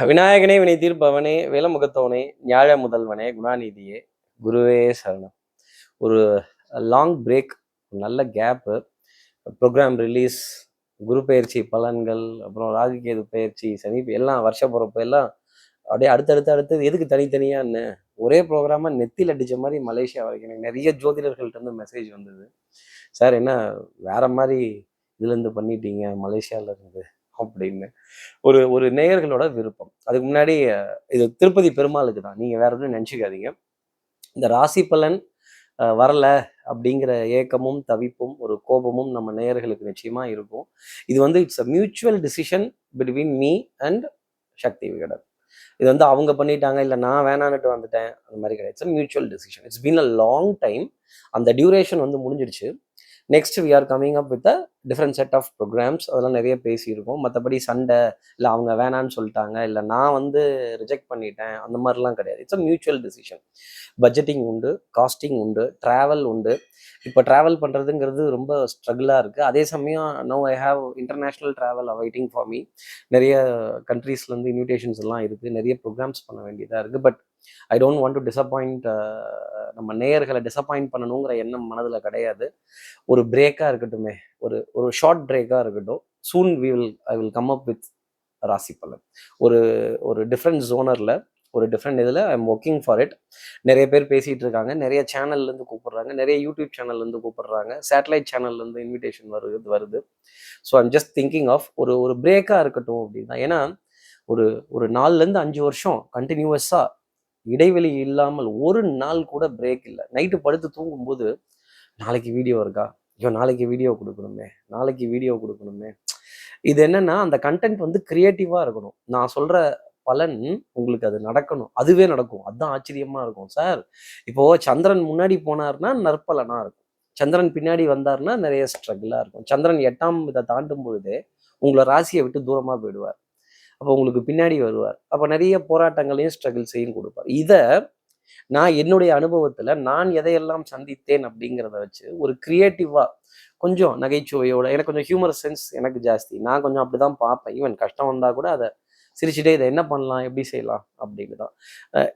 விநாயகனே வினை தீர்ப்பவனே வேலமுகத்தவனே ஞாழ முதல்வனே குணாநிதியே குருவே சரணம். ஒரு லாங் பிரேக் நல்ல கேப்பு ப்ரோக்ராம் ரிலீஸ் குரு பயிற்சி பலன்கள் அப்புறம் ராகு கேது பயிற்சி சனி எல்லாம் வருஷ பிறப்பு எல்லாம் அப்படியே அடுத்தடுத்து அடுத்தது எதுக்கு தனித்தனியான்னு ஒரே ப்ரோக்ராமாக நெத்தியில் அடித்த மாதிரி மலேசியா வரைக்கும் எனக்கு நிறைய ஜோதிடர்கள்ட்ட இருந்து மெசேஜ் வந்தது. சார் என்ன வேற மாதிரி இதுலேருந்து பண்ணிட்டீங்க? மலேசியால இருந்து அப்படின்னு. ஒரு ஒரு நேயர்களோட விருப்பம். அதுக்கு முன்னாடி இது திருப்பதி பெருமாளுக்கு தான். நீங்கள் வேற எதுவும் நினச்சிக்காதீங்க. இந்த ராசி பலன் வரல அப்படிங்கிற ஏக்கமும் தவிப்பும் ஒரு கோபமும் நம்ம நேயர்களுக்கு நிச்சயமா இருக்கும். இது வந்து it's a mutual decision between me and Sakthi Vikatan. இது வந்து அவங்க பண்ணிட்டாங்க இல்லை நான் வேணான்னுட்டு வந்துட்டேன் அந்த மாதிரி கிடையாது. It's mutual decision it's been a long time அந்த டியூரேஷன் வந்து முடிஞ்சிடுச்சு. Next we are coming up with a different set of programmes அதெல்லாம் நிறைய பேசியிருக்கோம். மற்றபடி சண்டை இல்லை அவங்க வேணான்னு சொல்லிட்டாங்க இல்லை நான் வந்து ரிஜெக்ட் பண்ணிட்டேன் அந்த மாதிரிலாம் கிடையாது. It's a mutual decision budgeting உண்டு காஸ்டிங் உண்டு ட்ராவல் உண்டு. இப்போ ட்ராவல் பண்ணுறதுங்கிறது ரொம்ப ஸ்ட்ரகிளாக இருக்குது அதே சமயம் no I have international travel awaiting for me நிறைய கண்ட்ரீஸ்லேருந்து இன்விடேஷன்ஸ் எல்லாம் இருக்குது நிறைய ப்ரோக்ராம்ஸ் பண்ண வேண்டியதாக இருக்குது but I don't want to disappoint நம்ம நேயர்களை டிசப்பாயிண்ட் பண்ணணுங்கிற எண்ணம் மனதில் கிடையாது. ஒரு பிரேக்காக இருக்கட்டுமே ஒரு ஒரு ஷார்ட் பிரேக்காக இருக்கட்டும் soon we will I will come up with ராசி பலன். ஒரு ஒரு டிஃப்ரெண்ட் ஜோனரில் ஒரு டிஃப்ரெண்ட் இதில் I am working for it நிறைய பேர் பேசிகிட்டு இருக்காங்க நிறைய சேனல்லேருந்து கூப்பிடுறாங்க நிறைய யூடியூப் சேனல்லேருந்து கூப்பிடுறாங்க சேட்டலைட் சேனல்லேருந்து இன்விடேஷன் வருது வருது. So I'm just thinking of ஒரு ஒரு பிரேக்காக இருக்கட்டும் அப்படின்னா ஏன்னா ஒரு ஒரு நாலுலேருந்து அஞ்சு வருஷம் கண்டினியூவஸாக இடைவெளி இல்லாமல் ஒரு நாள் கூட பிரேக் இல்லை. நைட்டு படுத்து தூங்கும்போது நாளைக்கு வீடியோ இருக்கா? ஐயோ நாளைக்கு வீடியோ கொடுக்கணுமே நாளைக்கு வீடியோ கொடுக்கணுமே. இது என்னன்னா அந்த கண்டென்ட் வந்து கிரியேட்டிவாக இருக்கணும். நான் சொல்ற பலன் உங்களுக்கு அது நடக்கணும். அதுவே நடக்கும். அதுதான் ஆச்சரியமா இருக்கும். சார் இப்போ சந்திரன் முன்னாடி போனார்னா நற்பலனா இருக்கும். சந்திரன் பின்னாடி வந்தார்னா நிறைய ஸ்ட்ரகிளா இருக்கும். சந்திரன் எட்டாம் இதை தாண்டும் பொழுதே உங்களை ராசியை விட்டு தூரமா போயிடுவார். அப்போ உங்களுக்கு பின்னாடி வருவார். அப்போ நிறைய போராட்டங்களையும் ஸ்ட்ரகிள்ஸையும் கொடுப்பார். இதை நான் என்னுடைய அனுபவத்தில் நான் எதையெல்லாம் சந்தித்தேன் அப்படிங்கிறத வச்சு ஒரு கிரியேட்டிவா கொஞ்சம் நகைச்சுவையோட எனக்கு கொஞ்சம் ஹியூமர் சென்ஸ் எனக்கு ஜாஸ்தி. நான் கொஞ்சம் அப்படிதான் பார்ப்பேன். ஈவன் கஷ்டம் வந்தால் கூட அதை சிரிச்சுட்டே இதை என்ன பண்ணலாம் எப்படி செய்யலாம் அப்படின்னு தான்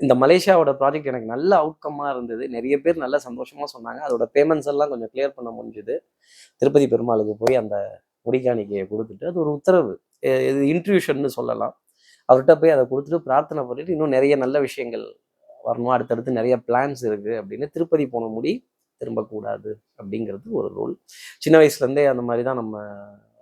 இந்த மலேசியாவோட ப்ராஜெக்ட் எனக்கு நல்ல அவுட்கம்மாக இருந்தது. நிறைய பேர் நல்ல சந்தோஷமாக சொன்னாங்க. அதோட பேமெண்ட்ஸ் எல்லாம் கொஞ்சம் கிளியர் பண்ண முடிஞ்சுது. திருப்பதி பெருமாளுக்கு போய் அந்த முடிக்காணிக்கையை கொடுத்துட்டு அது ஒரு உத்தரவு. இது சொல்லலாம். அவர்கிட்ட போய் அதை கொடுத்துட்டு பிரார்த்தனை பண்ணிட்டு இன்னும் நிறைய நல்ல விஷயங்கள் வரணும். அடுத்தடுத்து நிறைய பிளான்ஸ் இருக்கு அப்படின்னு திருப்பதி போன முடி திரும்பக்கூடாது அப்படிங்கிறது ஒரு ரூல் சின்ன வயசுலேருந்தே அந்த மாதிரி தான் நம்ம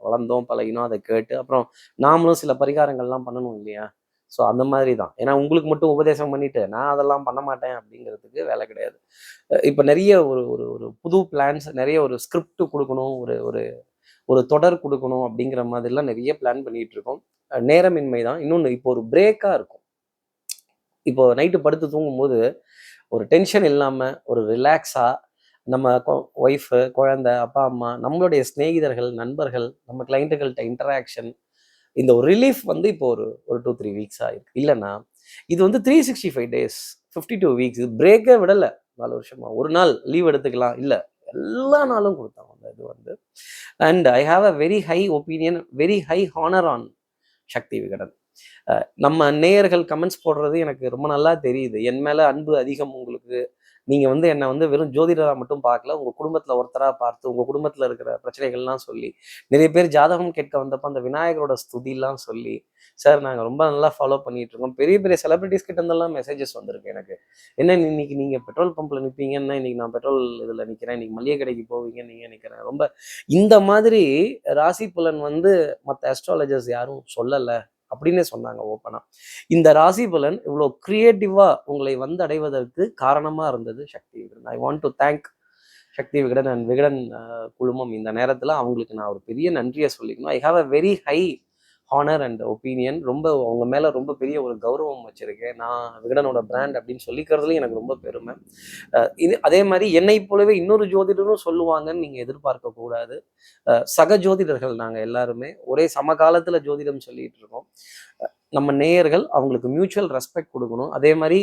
வளர்ந்தோம் பழகினோம். அதை கேட்டு அப்புறம் நாமளும் சில பரிகாரங்கள்லாம் பண்ணணும் இல்லையா? ஸோ அந்த மாதிரி தான். ஏன்னா உங்களுக்கு மட்டும் உபதேசம் பண்ணிட்டு நான் அதெல்லாம் பண்ண மாட்டேன் அப்படிங்கிறதுக்கு வேலை கிடையாது. இப்போ நிறைய ஒரு ஒரு ஒரு புது பிளான்ஸ் நிறைய ஒரு ஸ்கிரிப்ட் கொடுக்கணும் ஒரு ஒரு ஒரு தொடர் கொடுக்கணும் அப்படிங்கிற மாதிரிலாம் நிறைய பிளான் பண்ணிட்டு இருக்கோம் நேரமின்மை தான். இன்னொன்று இப்போ ஒரு பிரேக்காக இருக்கும். இப்போ நைட்டு படுத்து தூங்கும்போது ஒரு டென்ஷன் இல்லாமல் ஒரு ரிலாக்ஸாக நம்ம ஒய்ஃபு குழந்தை அப்பா அம்மா நம்மளுடைய சிநேகிதர்கள் நண்பர்கள் நம்ம கிளைண்ட்டுகள்கிட்ட இன்டராக்ஷன் இந்த ஒரு ரிலீஃப் வந்து இப்போ ஒரு ஒரு டூ த்ரீ வீக்ஸாக இருக்குது இல்லைன்னா இது வந்து three sixty five days fifty two weeks இது பிரேக்கே விடலை. நாலு வருஷமா. ஒரு நாள் லீவ் எடுத்துக்கலாம். இல்லை எல்லா நாளும் கொடுத்தாங்க அந்த இது வந்து. And I have a very high opinion very high honour on Sakthi Vikatan நம்ம நேயர்கள் கமெண்ட்ஸ் போடுறது எனக்கு ரொம்ப நல்லா தெரியுது. என் மேல அன்பு அதிகம் உங்களுக்கு. நீங்கள் வந்து என்னை வந்து வெறும் ஜோதிடரா மட்டும் பார்க்கல உங்கள் குடும்பத்தில் ஒருத்தராக பார்த்து உங்கள் குடும்பத்தில் இருக்கிற பிரச்சனைகள்லாம் சொல்லி நிறைய பேர் ஜாதகம் கேட்க வந்தப்போ அந்த விநாயகரோட ஸ்துதிலாம் சொல்லி சார் நாங்கள் ரொம்ப நல்லா ஃபாலோ பண்ணிட்டு இருக்கோம் பெரிய பெரிய செலிபிரிட்டிஸ் கிட்ட இருந்தெல்லாம் மெசேஜஸ் வந்திருக்கு எனக்கு. என்ன இன்னைக்கு நீங்கள் பெட்ரோல் பம்பில் நிற்பீங்கன்னா இன்னைக்கு நான் பெட்ரோல் இதில் நிற்கிறேன் இன்னைக்கு மளிகை கடைக்கு போவீங்க? நீங்கள் நிற்கிறேன் ரொம்ப இந்த மாதிரி ராசி பலன் வந்து மற்ற அஸ்ட்ராலஜர்ஸ் யாரும் சொல்லலை. அப்படின்னு சொன்னாங்க ஓப்பனா. இந்த ராசி பலன் இவ்வளோ கிரியேட்டிவா உங்களை வந்து அடைவதற்கு காரணமா இருந்தது Sakthi Vikatan. I want to thank Sakthi Vikatan and Vikatan குழுமம். இந்த நேரத்துல அவங்களுக்கு நான் ஒரு பெரிய நன்றியை சொல்லிக்கணும். I have a very high honour and opinion ரொம்ப அவங்க மேல ரொம்ப பெரிய ஒரு கௌரவம் வச்சுருக்கேன் நான் விகடனோட பிராண்ட் அப்படின்னு சொல்லிக்கிறதுலையும் எனக்கு ரொம்ப பெருமை. இது அதே மாதிரி என்னை போலவே இன்னொரு ஜோதிடரும் சொல்லுவாங்கன்னு நீங்க எதிர்பார்க்கக்கூடாது சக ஜோதிடர்கள் நாங்கள் எல்லாருமே ஒரே சமகாலத்துல ஜோதிடம் சொல்லிட்டு இருக்கோம். நம்ம நேயர்கள் அவங்களுக்கு மியூச்சுவல் ரெஸ்பெக்ட் கொடுக்கணும். அதே மாதிரி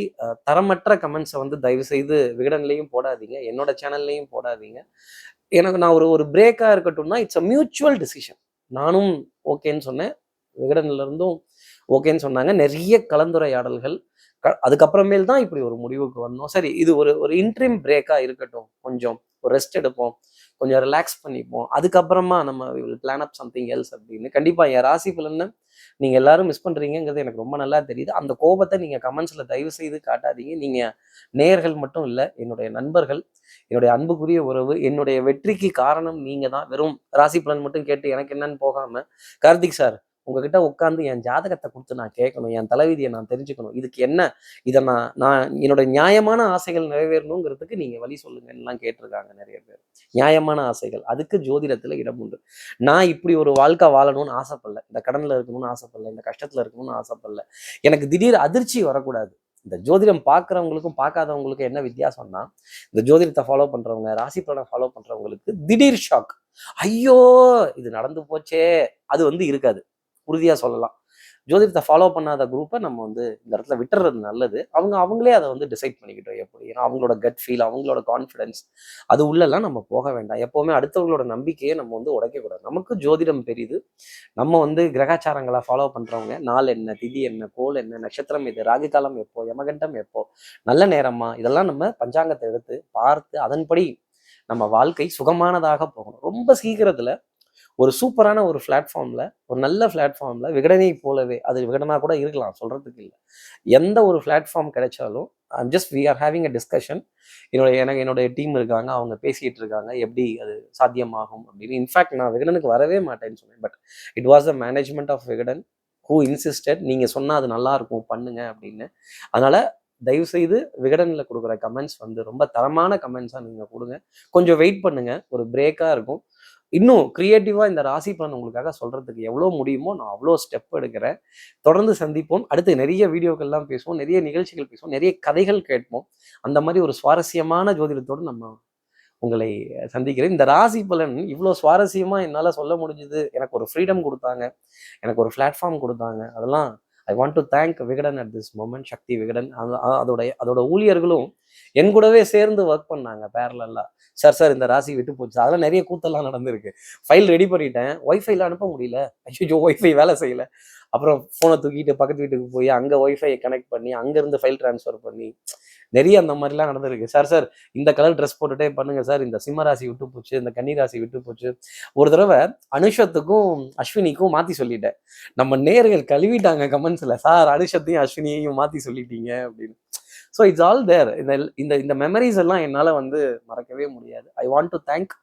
தரமற்ற கமெண்ட்ஸை வந்து தயவு செய்து விகடன்லையும் போடாதீங்க. என்னோட சேனல்லையும் போடாதீங்க. எனக்கு நான் ஒரு ஒரு பிரேக்காக இருக்கட்டும்னா இட்ஸ் அ மியூச்சுவல் டிசிஷன் நானும் ஓகேன்னு சொன்னேன். விகடன்ல இருந்தும் ஓகேன்னு சொன்னாங்க. நிறைய கலந்துரையாடல்கள். க- அதுக்கப்புறமேல் தான் இப்படி ஒரு முடிவுக்கு வந்தோம். சரி இது ஒரு ஒரு இன்ட்ரீம் பிரேக்காக இருக்கட்டும். கொஞ்சம் ஒரு ரெஸ்ட் எடுப்போம். கொஞ்சம் ரிலாக்ஸ் பண்ணிப்போம். அதுக்கப்புறமா நம்ம பிளான் அப் சம்திங் எல்ஸ் அப்படின்னு. கண்டிப்பாக என் ராசி பலன்னு நீங்கள் எல்லாரும் மிஸ் பண்ணுறீங்கிறது எனக்கு ரொம்ப நல்லா தெரியுது. அந்த கோபத்தை நீங்கள் கமெண்ட்ஸில் தயவு செய்து காட்டாதீங்க. நீங்கள் நேர்கள் மட்டும் இல்லை என்னுடைய நண்பர்கள் என்னுடைய அன்புக்குரிய உறவு என்னுடைய வெற்றிக்கு காரணம் நீங்கள் தான். வெறும் ராசி பலன் மட்டும் கேட்டு எனக்கு என்னன்னு போகாமல் கார்த்திக் சார் உங்ககிட்ட உட்காந்து என் ஜாதகத்தை கொடுத்து நான் கேட்கணும் என் தலைவிதியை நான் தெரிஞ்சுக்கணும். இதுக்கு என்ன? இதை நான் நான் என்னோட நியாயமான ஆசைகள் நிறைவேறணுங்கிறதுக்கு நீங்க வழி சொல்லுங்கன்னுலாம் கேட்டிருக்காங்க நிறைய பேர். நியாயமான ஆசைகள். அதுக்கு ஜோதிடத்துல இடம் உண்டு. நான் இப்படி ஒரு வாழ்க்கை வாழணும்னு ஆசைப்படல. இந்த கடன்ல இருக்கணும்னு ஆசைப்படல. இந்த கஷ்டத்துல இருக்கணும்னு ஆசைப்படல. எனக்கு திடீர் அதிர்ச்சி வரக்கூடாது. இந்த ஜோதிடம் பார்க்குறவங்களுக்கும் பார்க்காதவங்களுக்கும் என்ன வித்தியாசம்னா இந்த ஜோதிடத்தை ஃபாலோ பண்றவங்க ராசி பலனை ஃபாலோ பண்றவங்களுக்கு திடீர் ஷாக் ஐயோ! இது நடந்து போச்சே! அது வந்து இருக்காது. உறுதியாக சொல்லலாம். ஜோதிடத்தை ஃபாலோ பண்ணாத குரூப்பை நம்ம வந்து இந்த இடத்துல விட்டுறது நல்லது. அவங்க அவங்களே அதை வந்து டிசைட் பண்ணிக்கிட்டோம் எப்படி. ஏன்னா அவங்களோட கட் ஃபீல் அவங்களோட கான்ஃபிடன்ஸ் அது உள்ளெல்லாம் நம்ம போக வேண்டாம். எப்போவுமே அடுத்தவங்களோட நம்பிக்கையை நம்ம வந்து உடைக்கக்கூடாது. நமக்கு ஜோதிடம் பெரியுது நம்ம வந்து கிரகாச்சாரங்களை ஃபாலோ பண்றவங்க நாள் என்ன திதி என்ன கோல் என்ன நட்சத்திரம் இது ராகு காலம் எப்போ யமகண்டம் எப்போ நல்ல நேரமா இதெல்லாம் நம்ம பஞ்சாங்கத்தை எடுத்து பார்த்து அதன்படி நம்ம வாழ்க்கை சுகமானதாக போகணும். ரொம்ப சீக்கிரத்தில் ஒரு சூப்பரான ஒரு பிளாட்ஃபார்மில் ஒரு நல்ல பிளாட்ஃபார்மில் விகடனை போலவே அது விகடனா கூட இருக்கலாம் சொல்கிறதுக்கு இல்லை. எந்த ஒரு பிளாட்ஃபார்ம் கிடைச்சாலும் just we are having a discussion என்னுடைய எனக்கு என்னுடைய டீம் இருக்காங்க அவங்க பேசிகிட்டு இருக்காங்க எப்படி அது சாத்தியமாகும் அப்படின்னு. இன்ஃபேக்ட் நான் விகடனுக்கு வரவே மாட்டேன்னு சொன்னேன் but it was the management of Vikatan who insisted நீங்கள் சொன்னால் அது நல்லாயிருக்கும் பண்ணுங்க அப்படின்னு. அதனால் தயவு செய்து விகடனில் கொடுக்குற கமெண்ட்ஸ் வந்து ரொம்ப தரமான கமெண்ட்ஸாக நீங்கள் கொடுங்க. கொஞ்சம் வெயிட் பண்ணுங்கள் ஒரு பிரேக்காக இருக்கும். இன்னும் கிரியேட்டிவாக இந்த ராசி பலன் உங்களுக்காக சொல்கிறதுக்கு எவ்வளோ முடியுமோ நான் அவ்வளோ ஸ்டெப் எடுக்கிறேன். தொடர்ந்து சந்திப்போம். அடுத்து நிறைய வீடியோக்கள்லாம் பேசுவோம். நிறைய நிகழ்ச்சிகள் பேசுவோம். நிறைய கதைகள் கேட்போம். அந்த மாதிரி ஒரு சுவாரஸ்யமான ஜோதிடத்தோடு நம்ம உங்களை சந்திக்கிறேன். இந்த ராசி பலன் இவ்வளோ சுவாரஸ்யமாக என்னால் சொல்ல முடிஞ்சது. எனக்கு ஒரு ஃப்ரீடம் கொடுத்தாங்க. எனக்கு ஒரு பிளாட்ஃபார்ம் கொடுத்தாங்க. அதெல்லாம் I want to thank Vikatan at this moment Sakthi Vikatan அது- அதோட அதோட ஊழியர்களும் என் கூடவே சேர்ந்து ஒர்க் பண்ணாங்க பேரலெல்லாம் சார் சார் இந்த ராசி விட்டு போச்சு. அதெல்லாம் நிறைய கூத்தெல்லாம் நடந்திருக்கு. ஃபைல் ரெடி பண்ணிட்டேன். ஒய்ஃபைல அனுப்ப முடியல. ஐயோ ஒய்ஃபை வேலை செய்யல. அப்புறம் ஃபோனை தூக்கிட்டு பக்கத்து வீட்டுக்கு போய் அங்கே ஒய்ஃபை கனெக்ட் பண்ணி அங்கேருந்து ஃபைல் ட்ரான்ஸ்ஃபர் பண்ணி நிறைய அந்த மாதிரிலாம் நடந்திருக்கு. சார் சார் இந்த கலர் ட்ரெஸ் போட்டுட்டே பண்ணுங்க சார். இந்த சிம்ம ராசி விட்டு போச்சு இந்த கன்னி ராசி விட்டு போச்சு. ஒரு தடவை அனுஷத்துக்கும் அஸ்வினிக்கும் மாற்றி சொல்லிட்டேன். நம்ம நேர்கள் கழுவிட்டாங்க கமெண்ட்ஸில் சார் அனுஷத்தையும் அஸ்வினியையும் மாற்றி சொல்லிட்டீங்க அப்படின்னு. ஸோ இட்ஸ் ஆல் தேர் இந்த இந்த இந்த மெமரிஸ் எல்லாம் என்னால் வந்து மறக்கவே முடியாது. I want to thank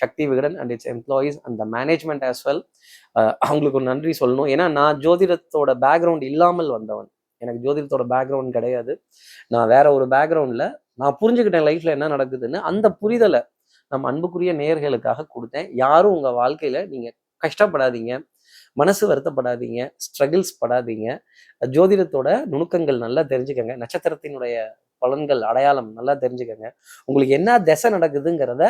Sakthi Vikatan and its employees அந்த மேனேஜ்மெண்ட் ஆஸ் வெல் அவங்களுக்கு ஒரு நன்றி சொல்லணும். ஏன்னா நான் ஜோதிடத்தோட பேக்ரவுண்ட் இல்லாமல் வந்தவன். எனக்கு ஜோதிடத்தோட பேக்ரவுண்ட் கிடையாது. நான் வேற ஒரு பேக்ரவுண்டில் நான் புரிஞ்சுக்கிட்டேன் லைஃப்பில் என்ன நடக்குதுன்னு. அந்த புரிதலை நம்ம அன்புக்குரிய நேர்களுக்காக கொடுத்தேன். யாரும் உங்கள் வாழ்க்கையில் நீங்கள் கஷ்டப்படாதீங்க. மனசு வருத்தப்படாதீங்க. ஸ்ட்ரகிள்ஸ் படாதீங்க. ஜோதிடத்தோட நுணுக்கங்கள் நல்லா தெரிஞ்சுக்கங்க. நட்சத்திரத்தினுடைய பலன்கள் அடையாளம் நல்லா தெரிஞ்சுக்கங்க. உங்களுக்கு என்ன திசை நடக்குதுங்கிறத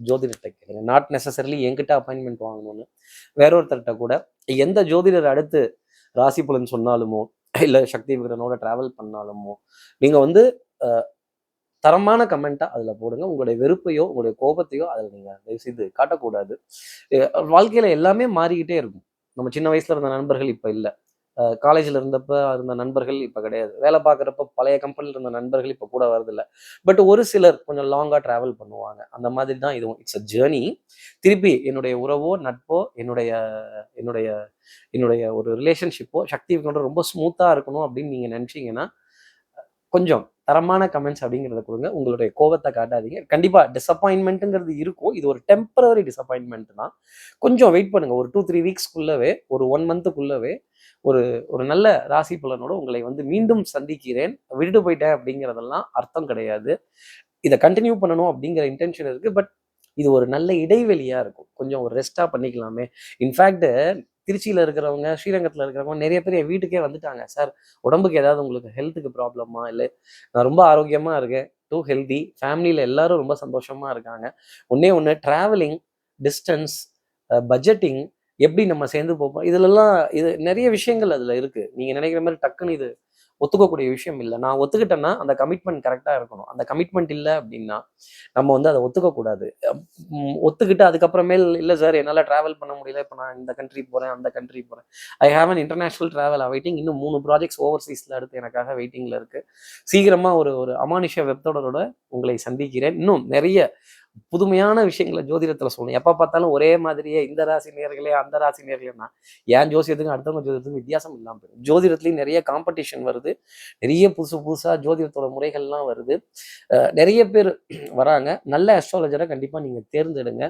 ஜோதிடத்தை கேளுங்க. நாட் நெசசரிலி என்கிட்ட அப்பாயின்மெண்ட் வாங்கணும்னு. வேறொருத்தர்கிட்ட கூட எந்த ஜோதிடர் அடுத்து ராசி பலன் சொன்னாலுமோ இல்லை சக்தி விகடனோட டிராவல் பண்ணாலுமோ நீங்கள் வந்து தரமான கமெண்ட்டாக அதில் போடுங்க. உங்களுடைய வெறுப்பையோ உங்களுடைய கோபத்தையோ அதில் நீங்கள் தயவு செய்து காட்டக்கூடாது வாழ்க்கையில் எல்லாமே மாறிக்கிட்டே இருக்கும். நம்ம சின்ன வயசில் இருந்த நண்பர்கள் இப்போ இல்லை. காலேஜில் இருந்தப்ப இருந்த நண்பர்கள் இப்போ கிடையாது. வேலை பார்க்குறப்ப பழைய கம்பெனியில் இருந்த நண்பர்கள் இப்போ கூட வரதில்ல பட் ஒரு சிலர் கொஞ்சம் லாங்காக ட்ராவல் பண்ணுவாங்க. அந்த மாதிரி தான் இதுவும். இட்ஸ் அ ஜேர்னி திருப்பி என்னுடைய உறவோ நட்போ என்னுடைய என்னுடைய என்னுடைய ஒரு ரிலேஷன்ஷிப்போ சக்தி கொண்டு ரொம்ப ஸ்மூத்தாக இருக்கணும் அப்படின்னு நீங்கள் நினச்சிங்கன்னா கொஞ்சம் தரமான கமெண்ட்ஸ் அப்படிங்கிறத கொடுங்க. உங்களுடைய கோபத்தை காட்டாதீங்க. கண்டிப்பாக டிசப்பாயின்மெண்ட்டுங்கிறது இருக்கும். இது ஒரு டெம்பரரி டிசப்பாயின்மெண்ட் தான். கொஞ்சம் வெயிட் பண்ணுங்கள் ஒரு டூ த்ரீ வீக்ஸ்க்குள்ளவே ஒரு ஒன் மந்த்துக்குள்ளவே ஒரு ஒரு நல்ல ராசி பலனோட உங்களை வந்து மீண்டும் சந்திக்கிறேன். விட்டுட்டு போயிட்டேன் அப்படிங்கிறதெல்லாம் அர்த்தம் கிடையாது. இதை கண்டினியூ பண்ணணும் அப்படிங்கிற இன்டென்ஷன் இருக்குது பட் இது ஒரு நல்ல இடைவெளியாக இருக்கும். கொஞ்சம் ஒரு ரெஸ்ட்டாக பண்ணிக்கலாமே. இன்ஃபேக்ட் திருச்சியில் இருக்கிறவங்க ஸ்ரீரங்கத்தில் இருக்கிறவங்க நிறைய பேர் என் வீட்டுக்கே வந்துட்டாங்க. சார் உடம்புக்கு ஏதாவது உங்களுக்கு ஹெல்த்துக்கு ப்ராப்ளமா இல்லை நான் ரொம்ப ஆரோக்கியமாக இருக்கேன். டூ ஹெல்தி ஃபேமிலியில் எல்லாரும் ரொம்ப சந்தோஷமாக இருக்காங்க. ஒன்னே ஒன்று ட்ராவலிங் டிஸ்டன்ஸ் பட்ஜெட்டிங் எப்படி நம்ம சேர்ந்து போப்போம்? இதுலலாம் இது நிறைய விஷயங்கள் அதில் இருக்குது நீங்கள் நினைக்கிற மாதிரி டக்குன்னு இது ஒத்துக்கக்கூடிய விஷயம் இல்லை. நான் ஒத்துக்கிட்டேன்னா அந்த கமிட்மெண்ட் கரெக்டாக இருக்கணும். அந்த கமிட்மெண்ட் இல்லை அப்படின்னா நம்ம வந்து அதை ஒத்துக்கக்கூடாது. ஒத்துக்கிட்டு அதுக்கப்புறமேல் இல்லை சார் என்னால் ட்ராவல் பண்ண முடியல. இப்போ நான் இந்த கண்ட்ரி போகிறேன் அந்த கண்ட்ரி போகிறேன் I have an international travel waiting இன்னும் மூணு ப்ராஜெக்ட்ஸ் ஓவர்சீஸில் அடுத்து எனக்காக வெயிட்டிங்கில் இருக்குது சீக்கிரமாக ஒரு ஒரு அமானுஷ வெப்தொடரோட உங்களை சந்திக்கிறேன். இன்னும் நிறைய புதுமையான விஷயங்களை ஜோதிடத்தில் சொல்லணும். எப்போ பார்த்தாலும் ஒரே மாதிரியே இந்த ராசி நேர்களே அந்த ராசி நேர்களேன்னா ஏன் ஜோசியத்துக்கும் அடுத்தவங்க ஜோதிடத்துக்கும் வித்தியாசம் இல்லாமல் போயிடும். ஜோதிடத்துலேயும் நிறைய காம்படிஷன் வருது. நிறைய புதுசு புதுசாக ஜோதிடத்தோட முறைகள்லாம் வருது. அஹ் நிறைய பேர் வராங்க. நல்ல அஸ்ட்ராலஜரை கண்டிப்பாக நீங்கள் தேர்ந்தெடுங்க.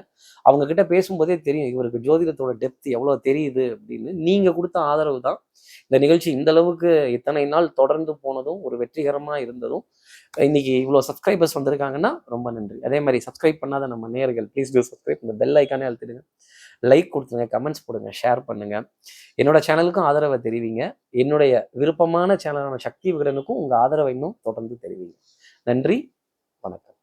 அவங்க கிட்ட பேசும்போதே தெரியும் இவருக்கு ஜோதிடத்தோட டெப்த் எவ்வளோ தெரியுது அப்படின்னு. நீங்கள் கொடுத்த ஆதரவு தான். இந்த நிகழ்ச்சி இந்த அளவுக்கு இத்தனை நாள் தொடர்ந்து போனதும் ஒரு வெற்றிகரமாக இருந்ததும் இன்னைக்கு இவ்வளோ சப்ஸ்கிரைபர்ஸ் வந்திருக்காங்கன்னா ரொம்ப நன்றி. அதே மாதிரி சப்ஸ்கிரைப் பண்ணாத நம்ம நேர்கள் ப்ளீஸ் டூ சப்ஸ்கிரைப் இந்த பெல் ஐக்கானே அழுத்திடுங்க. லைக் கொடுத்துருங்க கமெண்ட்ஸ் போடுங்க ஷேர் பண்ணுங்க. என்னோட சேனலுக்கும் ஆதரவை தெரிவிங்க. என்னுடைய விருப்பமான சேனலான சக்தி விகடனுக்கும் உங்கள் ஆதரவை இன்னும் தொடர்ந்து தெரிவிங்க. நன்றி வணக்கம்.